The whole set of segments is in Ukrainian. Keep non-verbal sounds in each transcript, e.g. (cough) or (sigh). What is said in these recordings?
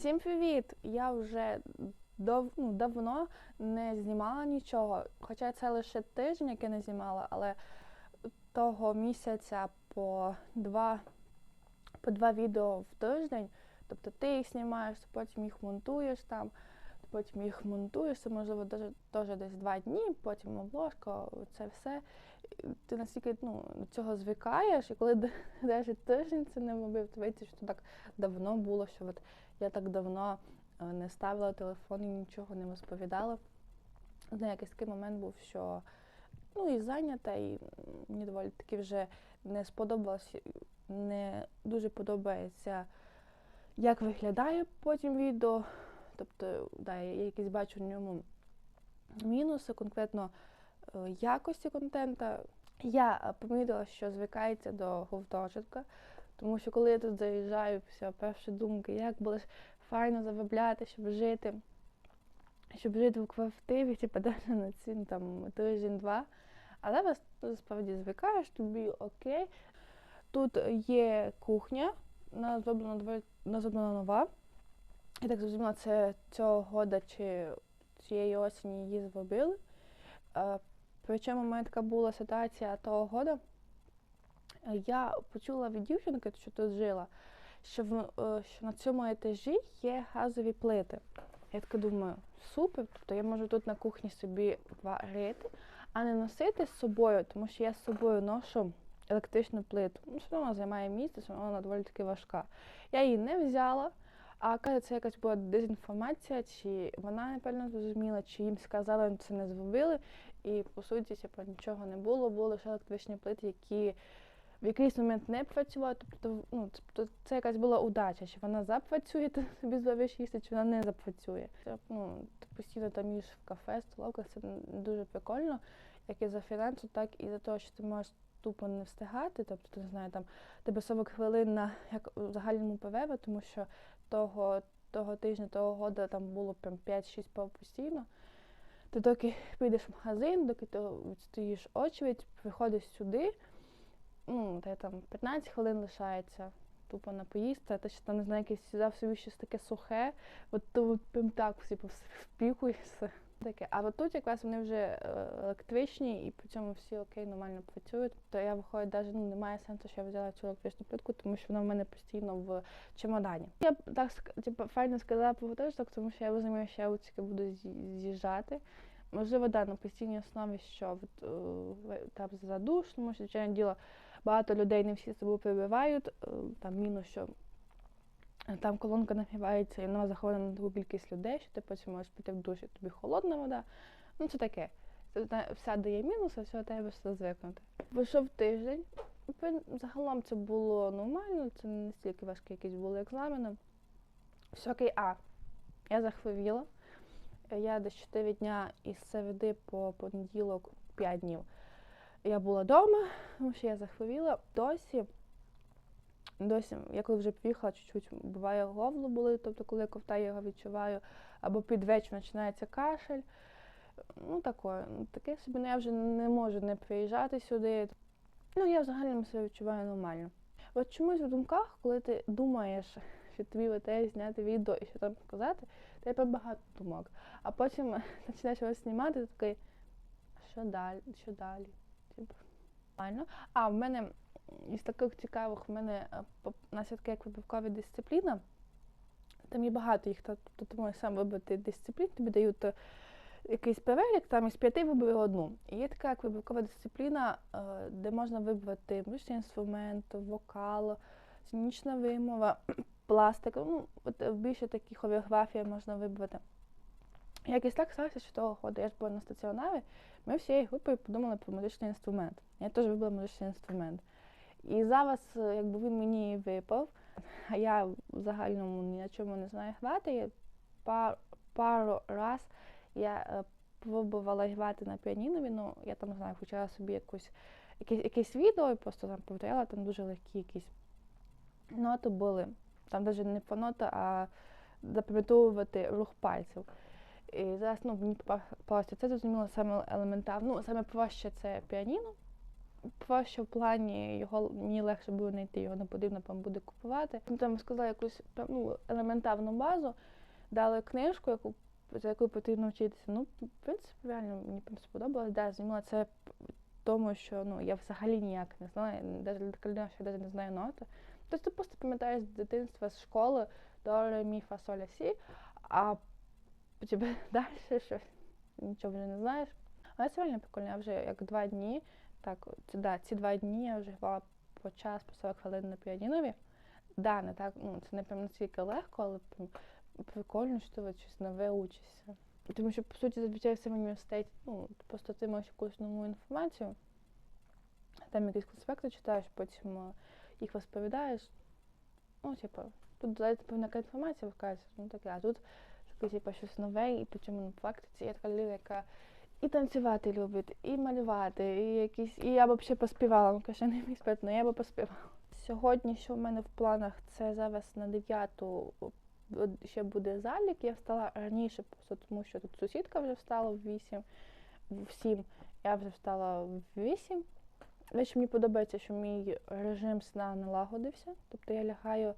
Всім привіт! Я вже дав, ну, давно не знімала нічого. Хоча це лише тиждень, як я не знімала, але того місяця по два, по два відео в тиждень. Тобто ти їх знімаєш, потім їх монтуєш там, потім їх монтуєш, це можливо теж десь два дні, потім обложка, це все. Ти настільки ну, цього звикаєш, і коли (laughs) навіть тиждень це не робив, то вийти, що так давно було, що от я так давно е, не ставила телефон і нічого не розповідала. Ну, якийсь такий момент був, що ну і зайнята, і мені доволі таки вже не сподобалось, не дуже подобається, як виглядає потім відео. Тобто, да, я якісь бачу в ньому мінуси, конкретно е, якості контента. Я е, помітила, що звикається до гуртожитка, тому що коли я тут заїжджаю, все, перші думки, як було ж файно заробляти, щоб жити, щоб жити в квартирі, типу, (laughs) навіть на ці ну, там тиждень-два. Але справді звикаєш, тобі окей. Тут є кухня, вона зроблена, нова. Я так зрозуміла, це цього года чи цієї осені її зробили. Е, Причому в мене така була ситуація того года. Я почула від дівчинки, що тут жила, що, в, е, що на цьому етажі є газові плити. Я така думаю, супер, тобто я можу тут на кухні собі варити, а не носити з собою, тому що я з собою ношу електричну плиту. Ну, все одно займає місце, все одно вона доволі таки важка. Я її не взяла, а каже, це якась була дезінформація, чи вона напевно зрозуміла, чи їм сказали, вони це не зробили. І по суті, типу, нічого не було, були лише електричні плити, які в якийсь момент не працювали. Тобто, ну, тобто це якась була удача, чи вона запрацює, (laughs) ти собі звариш їсти, чи вона не запрацює. Це, ну, ти постійно там їш в кафе, столовках, це дуже прикольно, як і за фінансу, так і за те, що ти можеш тупо не встигати. Тобто, ти не знаю, там тебе 40 хвилин на як у загальному ПВВ, тому що того, того тижня, того года там було прям 5-6 пар постійно. Ти доки (laughs) підеш в магазин, доки ти відстоїш очередь, приходиш сюди, ну, та там 15 хвилин лишається тупо на поїсти, ти ще там не знаю, якесь взяв собі щось таке сухе, от то прям так всі (laughs) впікуєшся. Таке. А от тут якраз вони вже е, електричні і при цьому всі окей, нормально працюють. То я виходить, навіть ну, немає сенсу, що я взяла цю електричну плитку, тому що вона в мене постійно в чемодані. Я так типу, файно сказала про гуртожиток, тому що я розумію, що я тільки буду з'ї- з'їжджати. Можливо, да, на постійній основі, що от, е, там за душ, тому що, звичайно діло, багато людей не всі з собою прибивають. Е, Там мінус, що е, там колонка нагрівається і вона заходить на таку кількість людей, що ти потім можеш піти в душ, і тобі холодна вода. Ну, це таке. Це все дає мінус, а все треба все звикнути. Вийшов тиждень. Загалом це було нормально, це не настільки важкі якісь були екзамени. Все а я захворіла. Я десь 4 дня із середи по понеділок 5 днів. Я була вдома, тому що я захворіла. Досі, досі, я коли вже приїхала, чуть-чуть буває горло були, тобто коли я ковтаю, я його відчуваю, або під вечір починається кашель. Ну, таке, таке собі, ну, я вже не можу не приїжджати сюди. Ну, я в загальному себе відчуваю нормально. От чомусь в думках, коли ти думаєш, що тобі летає зняти відео і що там сказати, в тебе багато думок. А потім (laughs) починаєш його знімати, ти такий, що далі, що далі? Типу. А в мене із таких цікавих, в мене е, по- у нас є така як вибіркова дисципліна. Там є багато їх, тобто ти можеш сам вибрати дисциплін, тобі дають е, якийсь перелік, там із п'яти вибери одну. І є така як вибіркова дисципліна, е, де можна вибрати музичний інструмент, вокал, сценічна вимова, (clears throat) пластика. Ну, от більше такі хореографії можна вибрати. Якось так сталося, що того ходу я ж була на стаціонарі, ми всією групою подумали про музичний інструмент. Я теж вибрала музичний інструмент. І зараз, е, якби він мені випав, а я в загальному ні на чому не знаю грати, я пар, пару раз я е, пробувала грати на піанінові, ну я там не знаю, включала собі якусь, якесь, якесь відео і просто там повторяла, там дуже легкі якісь ноти були. Там навіть не по ноти, а запам'ятовувати рух пальців. І зараз ну, мені попалося це зрозуміло саме елементарно. Ну, саме проще це піаніно. Проще в плані його мені легше буде знайти, його не потрібно буде купувати. Ну, Там сказали якусь ну, елементарну базу, дали книжку, яку за якою потрібно вчитися. Ну, в принципі, реально мені прям сподобалось. Да, зрозуміла це тому, що ну я взагалі ніяк не знаю, навіть така людина, що я навіть не знаю ноти. Тобто ти просто пам'ятаєш з дитинства, з школи до ре, мі, сі, а тебе (laughs) далі щось нічого вже не знаєш. Але це реально прикольно, я вже як два дні, так, це, да, ці два дні я вже грала по час, по 40 хвилин на піанінові. Да, не так, ну це не прям настільки легко, але прям прикольно, що ти от щось нове учишся. Тому що, по суті, зазвичай в університеті, ну, просто ти маєш якусь нову інформацію, там якісь конспекти читаєш, потім е, їх розповідаєш. Ну, типу, тут дається певна інформація вказується, ну таке, а тут типу, щось нове, і потім на практиці є така людина, яка і танцювати любить, і малювати, і якісь. І я б взагалі поспівала, ну, каже, не мій але я б поспівала. Сьогодні, що в мене в планах, це зараз на 9 ще буде залік. Я встала раніше, тому що тут сусідка вже встала в 8, в 7, я вже встала в 8. Речі, мені подобається, що мій режим сна налагодився. Тобто я лягаю.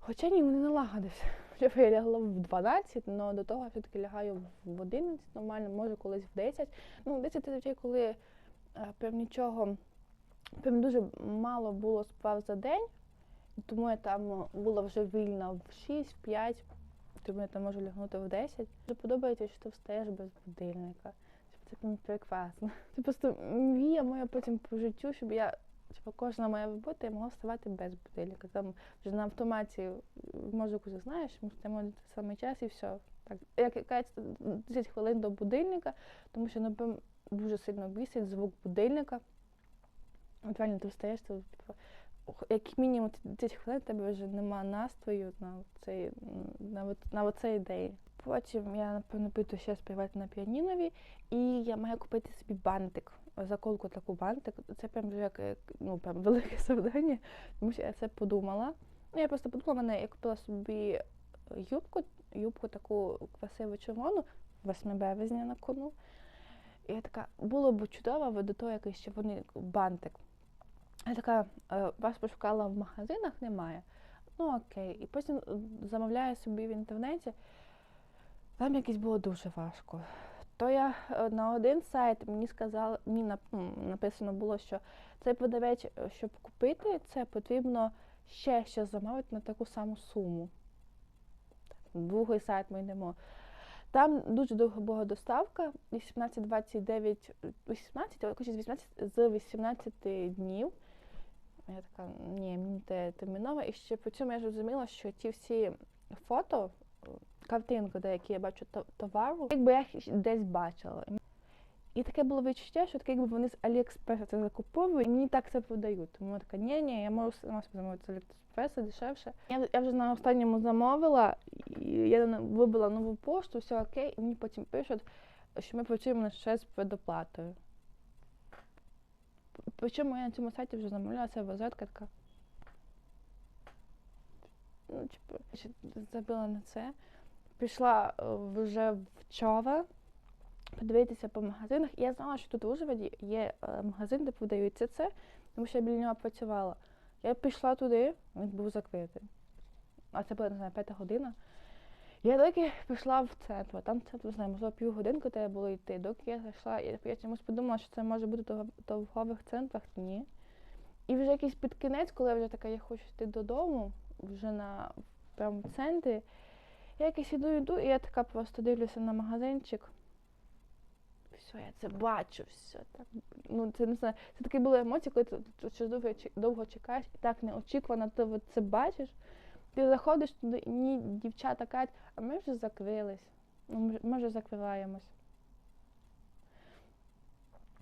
Хоча ні, не налагодився. Я лягла в 12, але до того я все-таки лягаю в 11, нормально, може колись в 10. Ну, 10 це коли е, прям нічого, прям дуже мало було справ за день, тому я там була вже вільна в 6, в 5, тому я там можу лягнути в 10. Дуже подобається, що ти встаєш без будильника. Це прекрасно. Це просто мрія моя потім по життю, щоб я Типу, кожна моя робота я могла вставати без будильника. Там вже на автоматі мозок вже знаєш, ми встаємо в самий час і все. Так, як якась 10 хвилин до будильника, тому що напевно дуже сильно бісить звук будильника. От реально ти встаєш, то типу, як мінімум 10 хвилин тебе вже нема настрою на цей на, на цей день. Потім я напевно піду ще співати на піанінові, і я маю купити собі бантик заколку таку бантик. Це прям як ну, прям велике (laughs) завдання, тому що я це подумала. Ну, Я просто подумала, мене я купила собі юбку, юбку таку красиву червону, 8 березня на кону. І я така, було б чудово, до того якийсь червоний бантик. Я така, «Е, вас пошукала в магазинах, немає. Ну окей. І потім замовляю собі в інтернеті. Там якось було дуже важко то я е, на один сайт мені сказали, мені написано було, що цей продавець, е, щоб купити, це потрібно ще щось замовити на таку саму суму. Другий сайт ми йдемо. Там дуже довго була доставка, 18-29, 18, але 18 з 18 днів. Я така, ні, мені це терміново. І ще по цьому я зрозуміла, що ті всі фото картинку, деякі я бачу товару, якби я їх десь бачила. І таке було відчуття, що таке, якби вони з Аліекспреса це закуповують, і мені так це продають. Тому я така, ні, ні, я можу сама замовити з Аліекспреса дешевше. Я я вже на останньому замовила, і я вибила нову пошту, все окей, і мені потім пишуть, що ми працюємо ще з предоплатою. Причому я на цьому сайті вже замовляла, це розетка така. Ну, типу, забила на це пішла е, вже вчора подивитися по магазинах. І я знала, що тут в Ужгороді є е, магазин, де продаються це, тому що я біля нього працювала. Я пішла туди, він був закритий. А це була, не знаю, п'ята година. Я доки пішла в центр, там це, не знаю, можливо, півгодинки треба було йти. Доки я зайшла, я, я чомусь подумала, що це може бути в торгових центрах. Ні. І вже якийсь під кінець, коли я вже така, я хочу йти додому, вже на прямо центрі, я якось іду, йду, і я така просто дивлюся на магазинчик. Все, я це бачу, все так. Ну, це не знаю. Це такі були емоції, коли ти щось довго, довго чекаєш і так неочікувано ти це бачиш. Ти заходиш туди, і ні, дівчата кажуть, а ми вже закрились. Ну, ми вже закриваємось.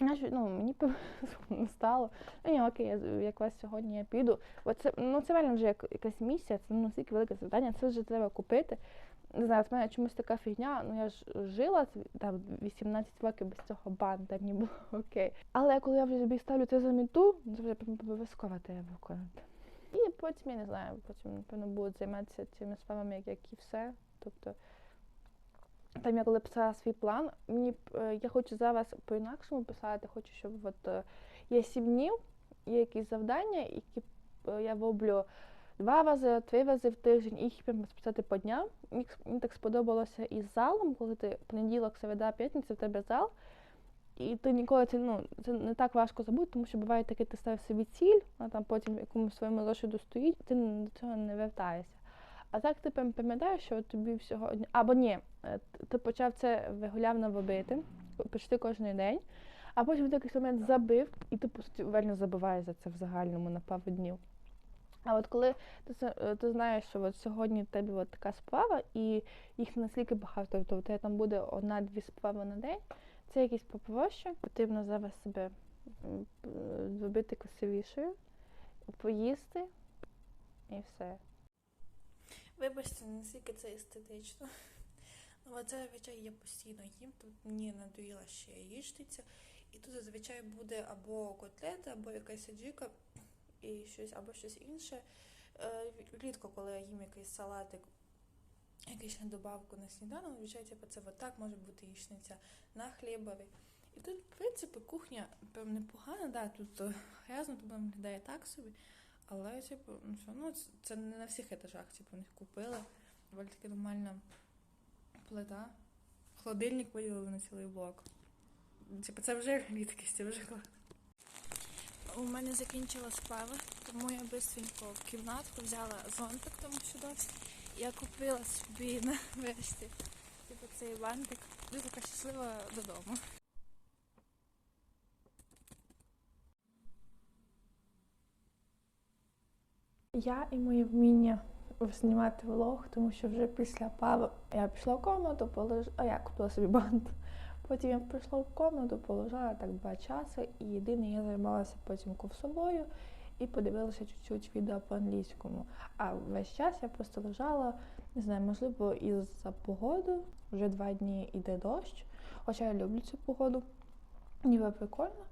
Ну, Мені (laughs) не стало. Ну, ні, окей, я, якраз сьогодні я піду. Оце, ну, це реально вже як, якась місія, це настільки велике завдання, це вже треба купити не знаю, в мене чомусь така фігня, ну я ж жила там 18 років без цього банда, мені було (laughs) окей. Але коли я вже собі ставлю це за міту, це вже обов'язково треба виконати. І потім, я не знаю, потім, напевно, будуть займатися цими справами, як, як і все. Тобто там я коли писала свій план, мені е, я хочу зараз по-інакшому писати, хочу, щоб от е, є сім днів, є якісь завдання, які е, я роблю два рази, три рази в тиждень, їх прям розписати по дням. Мені, так сподобалося із залом, коли ти понеділок, середа, п'ятниця, в тебе зал. І ти ніколи це, ну, це не так важко забути, тому що буває таке, ти ставиш собі ціль, а там потім якомусь своєму зошиту стоїть, ти до цього не вертаєшся. А так ти пам'ятаєш, що тобі всього. Або ні, е, ти почав це регулярно робити, почти кожен день, а потім в якийсь момент забив, і ти по суті реально забуваєш за це в загальному на пару днів. А от коли ти, е, ти знаєш, що от сьогодні в тебе от така справа, і їх настільки багато, тобто у тебе там буде одна-дві справи на день, це якісь попроще. Потрібно зараз себе зробити красивішою, поїсти і все. Вибачте, наскільки це естетично. Але це зазвичай я постійно їм, тут мені надоїла ще яєчниця. І тут зазвичай буде або котлета, або якась аджика, і щось, або щось інше. Е, Рідко, коли я їм якийсь салатик, якийсь на добавку на сніданок, звичайно, типу, це отак може бути яєчниця на хлібові. І тут, в принципі, кухня прям непогана, да, тут е, грязно, вона виглядає так собі. Але, типу, ну все, ну це, не на всіх етажах, типу, них купили. Доволі таки нормальна плита. Холодильник виділили на цілий блок. Типу, це вже рідкість, це вже клас. У мене закінчила справа, тому я бистренько в кімнатку взяла зонтик, тому що досі. Я купила собі на врешті типу, цей бантик. Дуже така щаслива додому. Я і моє вміння знімати влог, тому що вже після пави я пішла в комнату, полож... а я купила собі бант. Потім я прийшла в комнату, положила так два часи, і єдине я займалася потім курсовою і подивилася чуть-чуть відео по англійському. А весь час я просто лежала, не знаю, можливо, із-за погоди. Вже два дні йде дощ, хоча я люблю цю погоду. Ніби прикольно.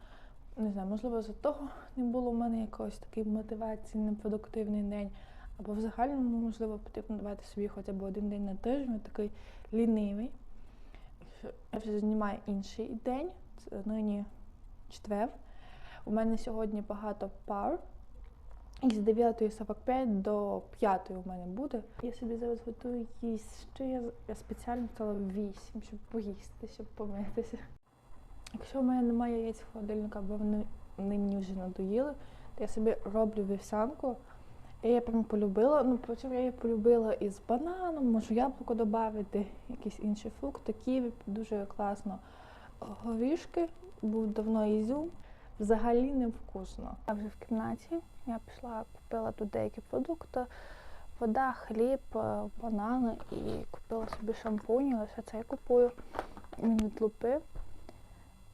Не знаю, можливо, з-за того не було в мене якоїсь такої мотивації на продуктивний день. Або в загальному, можливо, потрібно давати собі хоча б один день на тиждень, такий лінивий. Я вже знімаю інший день, це нині четвер. У мене сьогодні багато пар. І з 9.45 до 5 у мене буде. Я собі зараз готую їсти. Я, я спеціально встала в 8, щоб поїсти, щоб помитися. Якщо в мене немає яєць в холодильнику, або вони, вони мені вже надоїли, то я собі роблю вівсянку. Я прям полюбила. Ну, потім я її полюбила із бананом, можу яблуко додати, якісь інші фрукти, ківі, дуже класно. Горішки, був давно ізюм. Взагалі невкусно. Я вже в кімнаті. Я пішла, купила тут деякі продукти. Вода, хліб, е, банани і купила собі шампунь, лише це я купую. Він від лупи.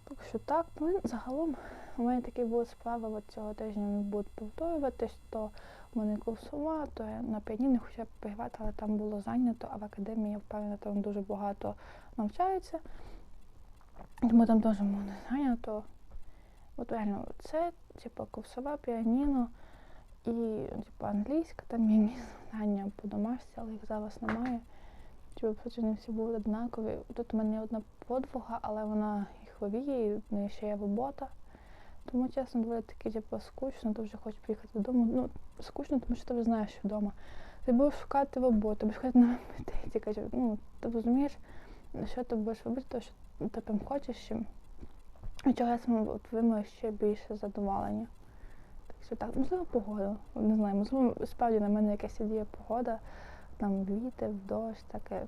Так що так, загалом у мене такі були справи от цього тижня не будуть повторюватись, то в мене курсова, то я на піаніно хотіла б пограти, але там було зайнято, а в академії, впевнена, там дуже багато навчаються. Тому там теж було зайнято. От реально, це, типу, курсова піаніно і типу, англійська, там є якісь завдання по домашці, але їх зараз немає. Щоб вони всі були однакові. Тут у мене одна подруга, але вона і хворіє, і в неї ще є робота. Тому, чесно, доволі таки типу, скучно, дуже хочу приїхати додому. Ну, скучно, тому що ти вже знаєш, що вдома. Ти будеш шукати роботу, будеш шукати на апетиті. Кажу, ну, ти розумієш, що ти будеш робити, то, що ти там хочеш, і чого я саме отримую ще більше задоволення. Так що так, можливо, погода. Не знаю, можливо, справді на мене якась діє погода, там вітер, дощ, таке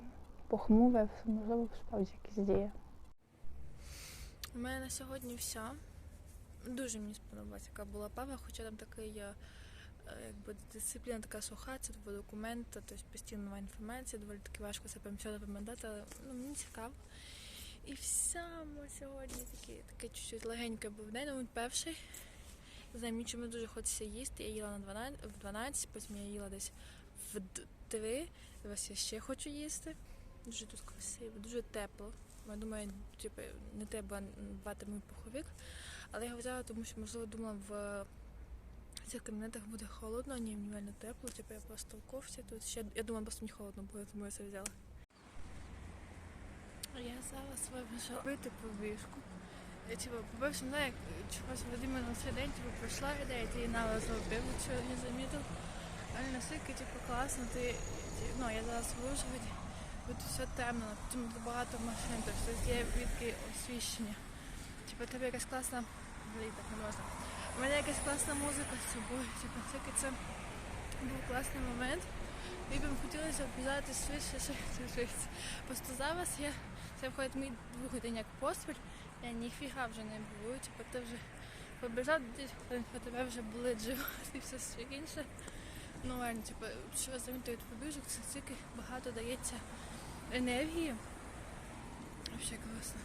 похмуре, можливо, справді якісь діє. У мене на сьогодні все. Дуже мені сподобалася, яка була пава, хоча там такий е, якби дисципліна така суха, це типу документ, тобто постійно нова інформація, доволі таки важко прям все запам'ятати, але ну, мені цікаво. І ми сьогодні такі, таке чуть-чуть легеньке був день, він перший. Не знаю, мені чомусь дуже хочеться їсти. Я їла на 12, в 12, потім я їла десь в 3. Зараз я ще хочу їсти. Дуже тут красиво, дуже тепло. Я думаю, типу, не треба брати мій пуховик. Але я взяла, тому що, можливо, думала, в цих кабінетах буде холодно, а ні, мені реально тепло. Типу я просто в кофті тут. Ще я думала, просто мені холодно буде, тому я це взяла. Я зараз вирішила вийти по вишку. Я типу, по-перше, не знаю, як чогось іменно на цей день типу, прийшла ідея, ти її налазила пиво, що не замітив. Але настільки типу, класно, ти, ну, я зараз в Ужгороді, тут все темно, потім багато машин, тобто тут є відки освіщення. Типу, тебе якась класна, блін, так не можна. У мене якась класна музика з собою, типу, тільки це був класний момент. І б хотілося обіжати швидше, швидше. Просто зараз я, це входить мій двогодинняк поспіль, я ніфіга вже не буду, типу ти вже побіжав, а тебе вже болить живот (laughs) і все все інше. Ну, реально, типу, що я замітую від побіжок, це стільки багато дається енергії. Взагалі класно.